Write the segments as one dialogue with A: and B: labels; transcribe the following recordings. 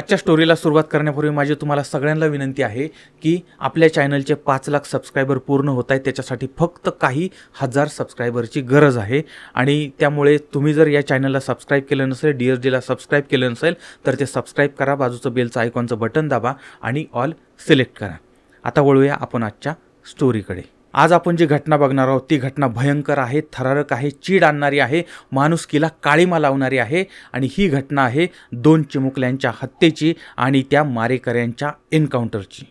A: आजच्या स्टोरीला सुरुवात करण्यापूर्वी माझी तुम्हाला सगळ्यांना विनंती आहे की आपल्या चॅनलचे पाच लाख सबस्क्रायबर पूर्ण होत आहेत त्याच्यासाठी फक्त काही हजार सबस्क्रायबरची गरज आहे. आणि त्यामुळे तुम्ही जर या चॅनलला सबस्क्राईब केलं नसेल डी एस डीला सबस्क्राईब केलं नसेल तर ते सबस्क्राईब करा बाजूचं बेलचं आयकॉनचं बटन दाबा आणि ऑल सिलेक्ट करा. आता वळूया आपण आजच्या स्टोरीकडे आज आपण जी घटना बघणार आहोत ती घटना भयंकर आहे थरारक आहे चीड आणणारी आहे माणुसकीला काळीमा लावणारी आहे आणि ही घटना आहे दोन चिमुकल्यांच्या हत्येची आणि त्या मारेकऱ्यांच्या एन्काउंटरची.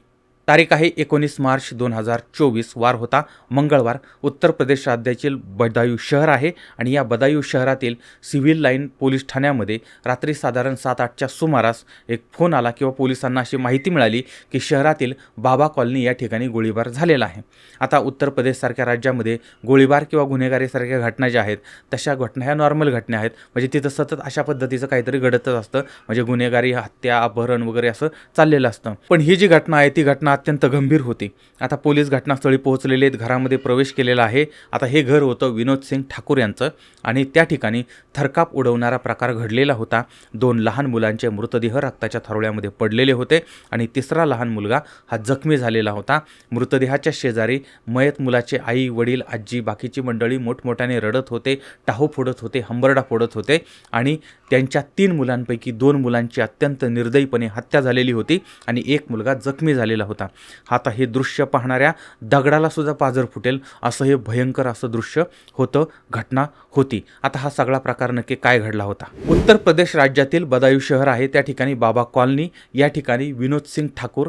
A: तारीख आहे एकोणीस मार्च दोन हजार चोवीस. वार होता. मंगळवार उत्तर प्रदेश राज्यातील बदायू शहर आहे आणि या बदायू शहरातील सिव्हिल लाईन पोलीस ठाण्यामध्ये रात्री साधारण सात आठच्या सुमारास एक फोन आला किंवा पोलिसांना अशी माहिती मिळाली की शहरातील बाबा कॉलनी या ठिकाणी गोळीबार झालेला आहे. आता उत्तर प्रदेशसारख्या राज्यामध्ये गोळीबार किंवा गुन्हेगारीसारख्या घटना ज्या आहेत तशा घटना ह्या नॉर्मल घटना आहेत. म्हणजे तिथं सतत अशा पद्धतीचं काहीतरी घडतच असतं. म्हणजे गुन्हेगारी हत्या अपहरण वगैरे असं चाललेलं असतं. पण ही जी घटना आहे ती घटना अत्यंत गंभीर होती. आता पोलीस घटनास्थळी पोहोचलेले आहेत घरामध्ये प्रवेश केलेला आहे. आता हे घर होतं विनोद सिंग ठाकूर यांचं आणि त्या ठिकाणी थरकाप उडवणारा प्रकार घडलेला होता. दोन लहान मुलांचे मृतदेह रक्ताच्या थारोळ्यामध्ये पडलेले होते आणि तिसरा लहान मुलगा हा जखमी झालेला होता. मृतदेहाच्या शेजारी मयत मुलाचे आई वडील आजी बाकीची मंडळी मोठमोठ्याने रडत होते टाहो फोडत होते हंबरडा फोडत होते आणि त्यांच्या तीन मुलांपैकी दोन मुलांची अत्यंत निर्दयीपणे हत्या झालेली होती आणि एक मुलगा जखमी झालेला होता. आता हे दृश्य पाहणाऱ्या दगडाला सुद्धा पाजर फुटेल असं हे भयंकर असं दृश्य होतं घटना होती. आता हा सगळा प्रकार नक्की काय घडला होता? उत्तर प्रदेश राज्यातील बदायू शहर आहे त्या ठिकाणी बाबा कॉलनी या ठिकाणी विनोद सिंग ठाकूर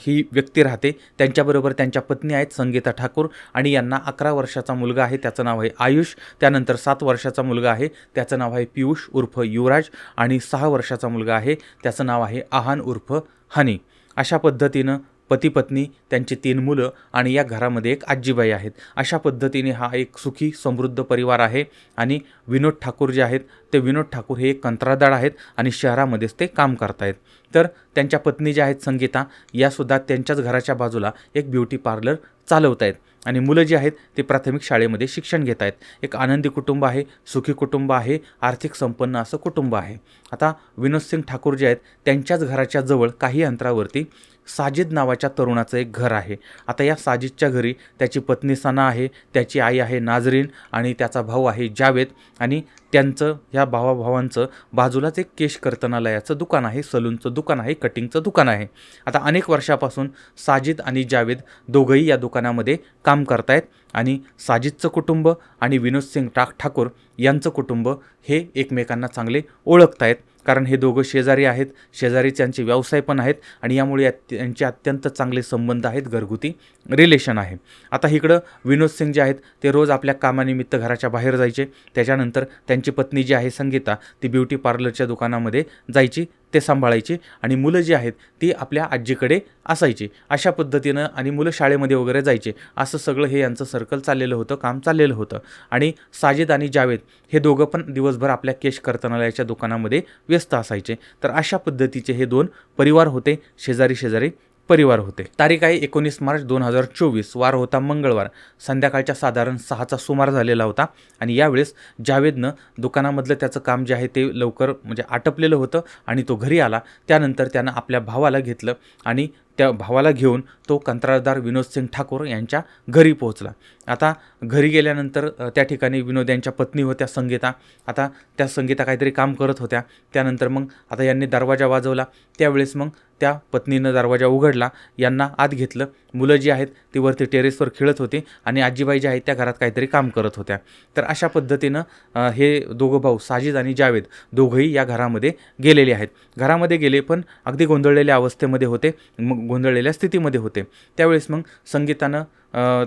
A: ही व्यक्ती राहते. त्यांच्याबरोबर त्यांच्या पत्नी आहेत संगीता ठाकूर आणि यांना अकरा वर्षाचा मुलगा आहे त्याचं नाव आहे आयुष. त्यानंतर सात वर्षाचा मुलगा आहे त्याचं नाव आहे पियुष उर्फ युवराज आणि सहा वर्षाचा मुलगा आहे त्याचं नाव आहे आहान उर्फ हनी. अशा पद्धतीनं पती पत्नी त्यांची तीन मुलं आणि या घरामध्ये एक आजीबाई आहेत. अशा पद्धतीने हा एक सुखी समृद्ध परिवार आहे आणि विनोद ठाकूर जे आहेत ते विनोद ठाकूर हे एक कंत्राटदार आहेत आणि शहरामध्येच ते काम करतायत. तर त्यांच्या पत्नी ज्या आहेत संगीता यासुद्धा त्यांच्याच घराच्या बाजूला एक ब्युटी पार्लर चालवत आहेत आणि मुलं जी आहेत ते प्राथमिक शाळेमध्ये शिक्षण घेत आहेत एक आनंदी कुटुंब आहे सुखी कुटुंब आहे आर्थिक संपन्न असं कुटुंब आहे. आता विनोद सिंग ठाकूर जे आहेत त्यांच्याच घराच्या जवळ काही अंतरावरती साजिद नावाच्या तरुणाचं एक घर आहे. आता या साजिदच्या घरी त्याची पत्नी सना आहे त्याची आई आहे नाजरीन आणि त्याचा भाऊ आहे जावेद आणि त्यांचं ह्या भावाभावांचं बाजूलाच एक केश कर्तनालयाचं दुकान आहे सलूनचं दुकान आहे कटिंगचं दुकान आहे. आता अनेक वर्षापासून साजिद आणि जावेद दोघंही या दुकानामध्ये काम करतायत आणि साजिदचं कुटुंब आणि विनोद सिंग टाक ठाकूर यांचं कुटुंब हे एकमेकांना चांगले ओळखतायत. कारण हे दोघं शेजारी आहेत. शेजारी त्यांचे व्यवसाय पण आहेत आणि यामुळे त्यांचे अत्यंत चांगले संबंध आहेत. घरगुती रिलेशन आहे. आता इकडं विनोद सिंग जे आहेत ते रोज आपल्या कामानिमित्त घराच्या बाहेर जायचे. त्याच्यानंतर त्यांची पत्नी जी आहे संगीता ती ब्युटी पार्लरच्या दुकानामध्ये जायची. ते सांभाळायचे आणि मुलं जी आहेत ती आपल्या आजीकडे असायची. अशा पद्धतीनं आणि मुलं शाळेमध्ये वगैरे जायचे. असं सगळं हे यांचं सर्कल चाललेलं होतं काम चाललेलं होतं. आणि साजिद आणि जावेद हे दोघं पण दिवसभर आपल्या केश कर्तनालयाच्या दुकानामध्ये व्यस्त असायचे. तर अशा पद्धतीचे हे दोन परिवार होते शेजारी शेजारी परिवार होते. तारीख आहे एकोणीस मार्च दोन हजार चोवीस. वार होता मंगळवार. संध्याकाळच्या साधारण सहाचा सुमार झालेला होता आणि यावेळेस जावेदनं दुकानामधलं त्याचं काम जे आहे ते लवकर म्हणजे आटपलेलं होतं आणि तो घरी आला. त्यानंतर त्यानं आपल्या भावाला घेतलं आणि त्या भावाला घेऊन तो कंत्राटदार विनोद सिंग ठाकूर यांच्या घरी पोहोचला. आता घरी गेल्यानंतर त्या ठिकाणी विनोद यांच्या पत्नी होत्या संगीता. आता त्या संगीता काहीतरी काम करत होत्या. त्यानंतर मग आता यांनी दरवाजा वाजवला. त्यावेळेस मग त्या पत्नीनं दरवाजा उघडला. यांना आत घेतलं. मुलं जी आहेत ती वरती टेरेसवर खेळत होती आणि आजीबाई ज्या आहेत त्या घरात काहीतरी काम करत होत्या. तर अशा पद्धतीनं हे दोघं भाऊ साजिद आणि जावेद दोघंही या घरामध्ये गेलेले आहेत. घरामध्ये गेले पण अगदी गोंधळलेल्या अवस्थेमध्ये होते. मग गोंधळलेल्या स्थितीमध्ये होते. त्यावेळेस मग संगीतानं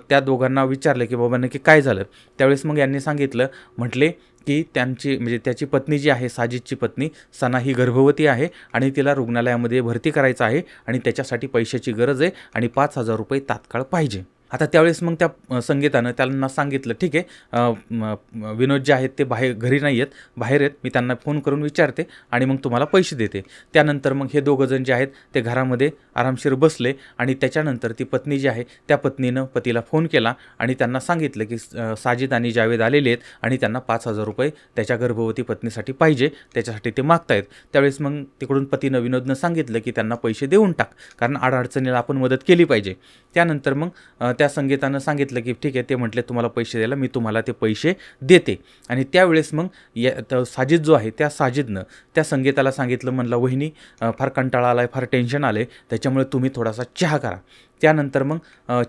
A: त्या दोघांना विचारलं की बाबा नक्की काय झालं? त्यावेळेस मग यांनी सांगितलं म्हटले की त्यांची म्हणजे त्याची पत्नी जी आहे साजिदची पत्नी सना ही गर्भवती आहे आणि तिला रुग्णालयामध्ये भरती करायचं आहे आणि त्याच्यासाठी पैशाची गरज आहे आणि पाच हजार रुपये तात्काळ पाहिजे. आता त्यावेळेस मग त्या संगीतानं त्यांना सांगितलं ठीक आहे विनोद जे आहेत ते बाहेर घरी नाही आहेत बाहेर आहेत मी त्यांना फोन करून विचारते आणि मग तुम्हाला पैसे देते. त्यानंतर मग हे दोघं जण जे आहेत ते घरामध्ये आरामशीर बसले आणि त्याच्यानंतर ती पत्नी जी आहे त्या पत्नीनं पतीला फोन केला आणि त्यांना सांगितलं की साजिद आणि जावेद आलेले आहेत आणि त्यांना पाच हजार रुपये त्याच्या गर्भवती पत्नीसाठी पाहिजे त्याच्यासाठी ते मागतायत. त्यावेळेस मग तिकडून पतीनं विनोदनं सांगितलं की त्यांना पैसे देऊन टाक कारण आडअडचणीला आपण मदत केली पाहिजे. त्यानंतर मग त्या संगीतानं सांगितलं की ठीक आहे ते म्हटले तुम्हाला पैसे द्यायला मी तुम्हाला ते पैसे देते. आणि त्यावेळेस मग या त- साजिद जो आहे त्या साजिदनं त्या संगीताला सांगितलं म्हणलं वहिनी फार कंटाळा आला आहे फार टेन्शन आलं आहे त्याच्यामुळे तुम्ही थोडासा चहा करा. त्यानंतर मग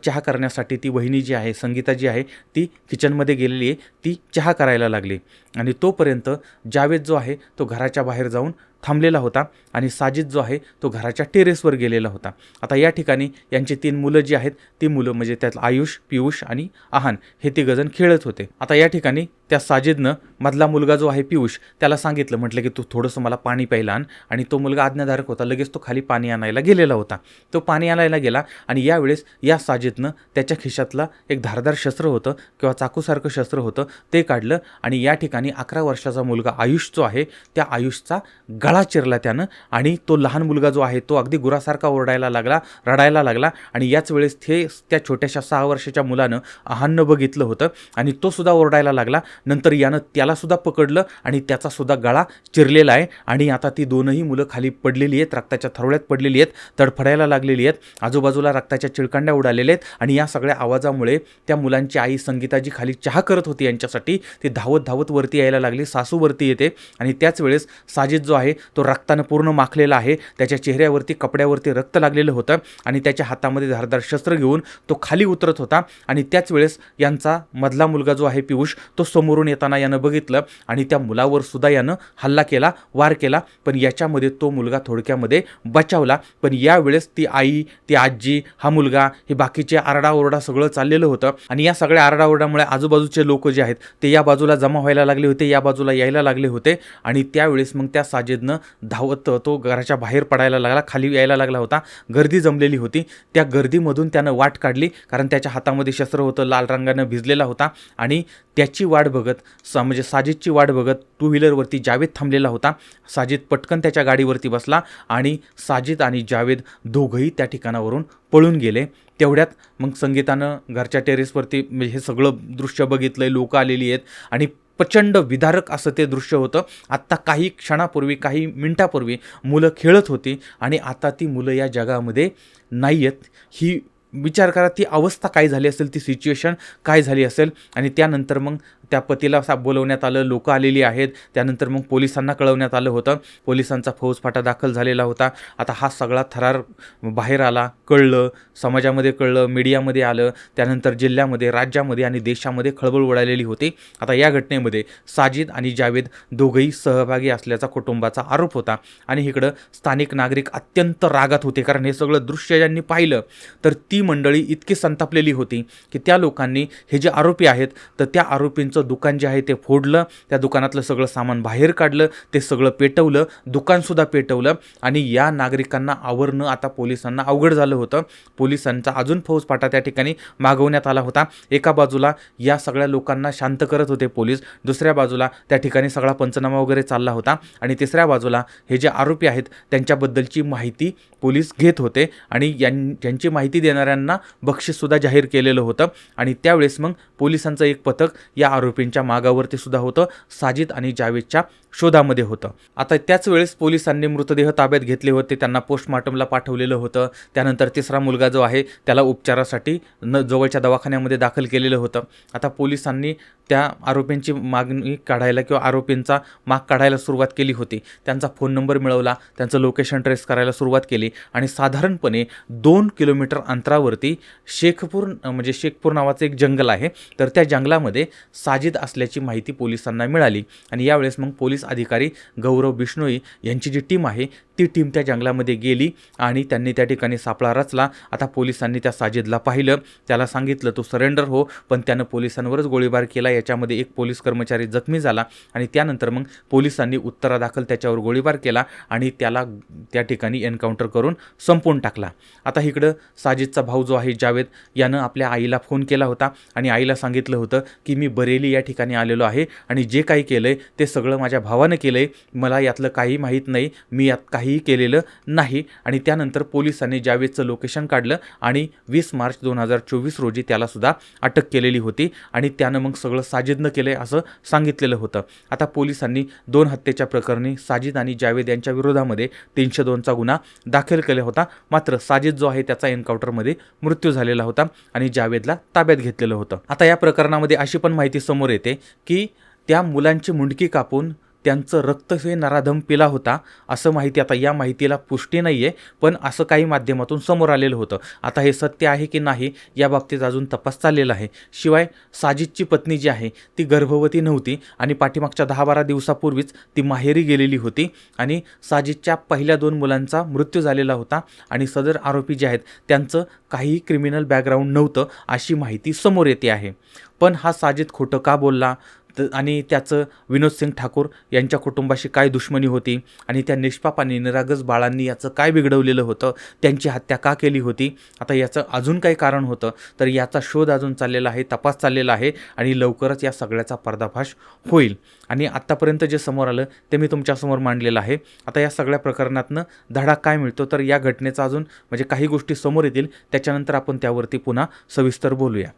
A: चहा करण्यासाठी ती वहिनी जी आहे संगीता जी आहे ती किचनमध्ये गेलेली आहे ती चहा करायला लागली. आणि तोपर्यंत जावेद जो आहे तो घराच्या बाहेर जाऊन थांबलेला होता. आणि साजिद जो आहे तो घराच्या टेरेसवर गेलेला होता. आता या ठिकाणी यांची तीन मुलं जी आहेत ती मुलं म्हणजे त्यात आयुष पियुष आणि आहान हे तिघजण खेळत होते. आता या ठिकाणी त्या साजिदनं मधला मुलगा जो आहे पियुष त्याला सांगितलं म्हटलं की तू थोडंसं मला पाणी प्यायला आण. आणि तो मुलगा आज्ञाधारक होता लगेच तो खाली पाणी आणायला गेलेला होता. तो पाणी आणायला गेला आणि यावेळेस या साजिदनं त्याच्या खिशातला एक धारदार शस्त्र होतं किंवा चाकूसारखं शस्त्र होतं ते काढलं आणि या ठिकाणी अकरा वर्षाचा मुलगा आयुष जो आहे त्या आयुषचा गळा चिरला त्यानं आणि तो लहान मुलगा जो आहे तो अगदी गुरासारखा ओरडायला लागला रडायला लागला आणि याच वेळेस ते त्या छोट्याशा सहा वर्षाच्या मुलानं आहानं बघितलं होतं आणि तो सुद्धा ओरडायला लागला. नंतर यानं त्यालासुद्धा पकडलं आणि त्याचासुद्धा गळा चिरलेला आहे आणि आता ती दोनही मुलं खाली पडलेली आहेत रक्ताच्या थरोळ्यात पडलेली आहेत तडफडायला लागलेली आहेत आजूबाजूला रक्ताच्या चिळकांड्या उडालेल्या आहेत आणि या सगळ्या आवाजामुळे त्या मुलांची आई संगीताजी खाली चहा करत होती यांच्यासाठी. ती धावत धावत वरती यायला लागली सासूवरती येते आणि त्याच वेळेस साजिद जो आहे तो रक्तानं पूर्ण माखलेला आहे. त्याच्या चेहऱ्यावरती कपड्यावरती रक्त लागलेलं होतं आणि त्याच्या हातामध्ये धारदार शस्त्र घेऊन तो खाली उतरत होता आणि त्याच वेळेस यांचा मधला मुलगा जो आहे पियुष तो समोरून येताना यानं बघितलं आणि त्या मुलावर सुद्धा यानं हल्ला केला वार केला. पण याच्यामध्ये तो मुलगा थोडक्यामध्ये बचावला. पण यावेळेस ती आई ती आजी हा मुलगा हे बाकीचे आरडाओरडा सगळं चाललेलं होतं आणि या सगळ्या आरडाओरडामुळे आजूबाजूचे लोक जे आहेत ते या बाजूला जमा व्हायला लागले होते या बाजूला यायला लागले होते आणि त्यावेळेस मग त्या साजेदनं धावत तो घराच्या बाहेर पडायला लागला खाली यायला लागला होता. गर्दी जमलेली होती. त्या गर्दीमधून त्यानं वाट काढली कारण त्याच्या हातामध्ये शस्त्र होतं लाल रंगानं भिजलेला होता. आणि त्याची वाट बघत सा म्हणजे साजिदची वाट बघत टू व्हीलरवरती जावेद थांबलेला होता. साजिद पटकन त्याच्या गाडीवरती बसला आणि साजिद आणि जावेद दोघंही त्या ठिकाणावरून पळून गेले. तेवढ्यात मग संगीतानं घरच्या टेरेसवरती म्हणजे हे सगळं दृश्य बघितलं आहे लोकं आलेली आहेत. आणि प्रचंड विदारक असं ते दृश्य होतं. आत्ता काही क्षणापूर्वी काही मिनटापूर्वी मुलं खेळत होती आणि आता ती मुलं या जगामध्ये नाही आहेत ही विचार करा ती अवस्था काय झाली असेल ती सिच्युएशन काय झाली असेल आणि त्यानंतर मग त्या पतीला सा बोलवण्यात आलं लोकं आलेली आहेत. त्यानंतर मग पोलिसांना कळवण्यात आलं होतं. पोलिसांचा फौजफाटा दाखल झालेला होता. आता हा सगळा थरार बाहेर आला कळलं समाजामध्ये कळलं मीडियामध्ये आलं. त्यानंतर जिल्ह्यामध्ये राज्यामध्ये आणि देशामध्ये खळबळ उडालेली होती. आता या घटनेमध्ये साजिद आणि जावेद दोघंही सहभागी असल्याचा कुटुंबाचा आरोप होता. आणि इकडं स्थानिक नागरिक अत्यंत रागात होते कारण हे सगळं दृश्य ज्यांनी पाहिलं तर ती मंडळी इतकी संतापलेली होती की त्या लोकांनी हे जे आरोपी आहेत तर त्या आरोपींचं दुकान जे आहे ते फोडलं त्या दुकानातलं सगळं सामान बाहेर काढलं ते सगळं पेटवलं दुकानसुद्धा पेटवलं आणि या नागरिकांना आवरणं आता पोलिसांना अवघड झालं होतं. पोलिसांचा अजून फौजफाटा त्या ठिकाणी मागवण्यात आला होता. एका बाजूला या सगळ्या लोकांना शांत करत होते पोलीस दुसऱ्या बाजूला त्या ठिकाणी सगळा पंचनामा वगैरे चालला होता आणि तिसऱ्या बाजूला हे जे आरोपी आहेत त्यांच्याबद्दलची माहिती पोलीस घेत होते आणि यां ज्यांची माहिती देणाऱ्यांना बक्षीससुद्धा जाहीर केलेलं होतं आणि त्यावेळेस मग पोलिसांचं एक पथक या आरोपींच्या मागावरती सुद्धा होतं. साजिद आणि जावेदच्या शोधामध्ये होतं. आता त्याच वेळेस पोलिसांनी मृतदेह ताब्यात घेतले होते. त्यांना पोस्टमॉर्टमला पाठवलेलं होतं. त्यानंतर तिसरा मुलगा जो आहे त्याला उपचारासाठी न जवळच्या दवाखान्यामध्ये दाखल केलेलं होतं. आता पोलिसांनी त्या आरोपींची मागणी काढायला किंवा आरोपींचा माग काढायला सुरुवात केली होती. त्यांचा फोन नंबर मिळवला त्यांचं लोकेशन ट्रेस करायला सुरुवात केली आणि साधारणपणे दोन किलोमीटर अंतरावरती शेखपूर म्हणजे शेखपूर नावाचं एक जंगल आहे. तर त्या जंगलामध्ये सा साजिद असल्याची माहिती पोलिसांना मिळाली आणि यावेळेस मग पोलीस अधिकारी गौरव बिष्णोई यांची जी टीम आहे ती टीम त्या जंगलामध्ये गेली आणि त्यांनी त्या ठिकाणी सापळा रचला. आता पोलिसांनी त्या साजिदला पाहिलं त्याला सांगितलं तू सरेंडर हो. पण त्यानं पोलिसांवरच गोळीबार केला. याच्यामध्ये एक पोलीस कर्मचारी जखमी झाला आणि त्यानंतर मग पोलिसांनी उत्तरादाखल त्याच्यावर गोळीबार केला आणि त्याला त्या ठिकाणी एन्काउंटर करून संपवून टाकला. आता इकडं साजिदचा भाऊ जो आहे जावेद यानं आपल्या आईला फोन केला होता आणि आईला सांगितलं होतं की मी बरेली या ठिकाणी आलेलो आहे आणि जे काही केलं आहे ते सगळं माझ्या भावानं केलं आहे मला यातलं काही माहीत नाही. मी यात काहीही केलेलं नाही. आणि त्यानंतर पोलिसांनी जावेदचं लोकेशन काढलं आणि वीस मार्च दोन हजार चोवीस रोजी त्यालासुद्धा अटक केलेली होती आणि त्यानं मग सगळं साजिदनं केलं आहे असं सांगितलेलं होतं. आता पोलिसांनी दोन हत्येच्या प्रकरणी साजिद आणि जावेद यांच्या विरोधामध्ये तीनशे दोनचा गुन्हा दाखल केला होता. मात्र साजिद जो आहे त्याचा एन्काउंटरमध्ये मृत्यू झालेला होता आणि जावेदला ताब्यात घेतलेलं होतं. आता या प्रकरणामध्ये अशी पण माहिती समोर येते की त्या मुलांची मुंडकी कापून त्यांचं रक्त हे नराधम पिला होता असं माहिती आता या माहितीला पुष्टी नाही आहे पण असं काही माध्यमातून समोर आलेलं होतं. आता हे सत्य आहे की नाही या बाबतीत अजून तपास चाललेला आहे. शिवाय साजिदची पत्नी जी आहे ती गर्भवती नव्हती आणि पाठीमागच्या दहा बारा दिवसापूर्वीच ती माहेरी गेलेली होती आणि साजिदच्या पहिल्या दोन मुलांचा मृत्यू झालेला होता आणि सदर आरोपी जे आहेत त्यांचं काही क्रिमिनल बॅकग्राऊंड नव्हतं अशी माहिती समोर येते आहे. पण हा साजिद खोटं का बोलला? त आणि त्याचं विनोद सिंग ठाकूर यांच्या कुटुंबाशी काय दुश्मनी होती आणि त्या निष्पाप आणि निरागस बाळांनी याचं काय बिघडवलेलं होतं त्यांची हत्या का केली होती आता याचं अजून काही कारण होतं तर याचा शोध अजून चाललेला आहे तपास चाललेला आहे आणि लवकरच या सगळ्याचा पर्दाफाश होईल. आणि आत्तापर्यंत जे समोर आलं ते मी तुमच्यासमोर मांडलेलं आहे. आता या सगळ्या प्रकरणातनं धडा काय मिळतो तर या घटनेचा अजून म्हणजे काही गोष्टी समोर येतील त्याच्यानंतर आपण त्यावरती पुन्हा सविस्तर बोलूया.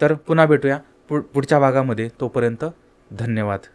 A: तर पुन्हा भेटूया पु पुढच्या भागामध्ये तोपर्यंत धन्यवाद.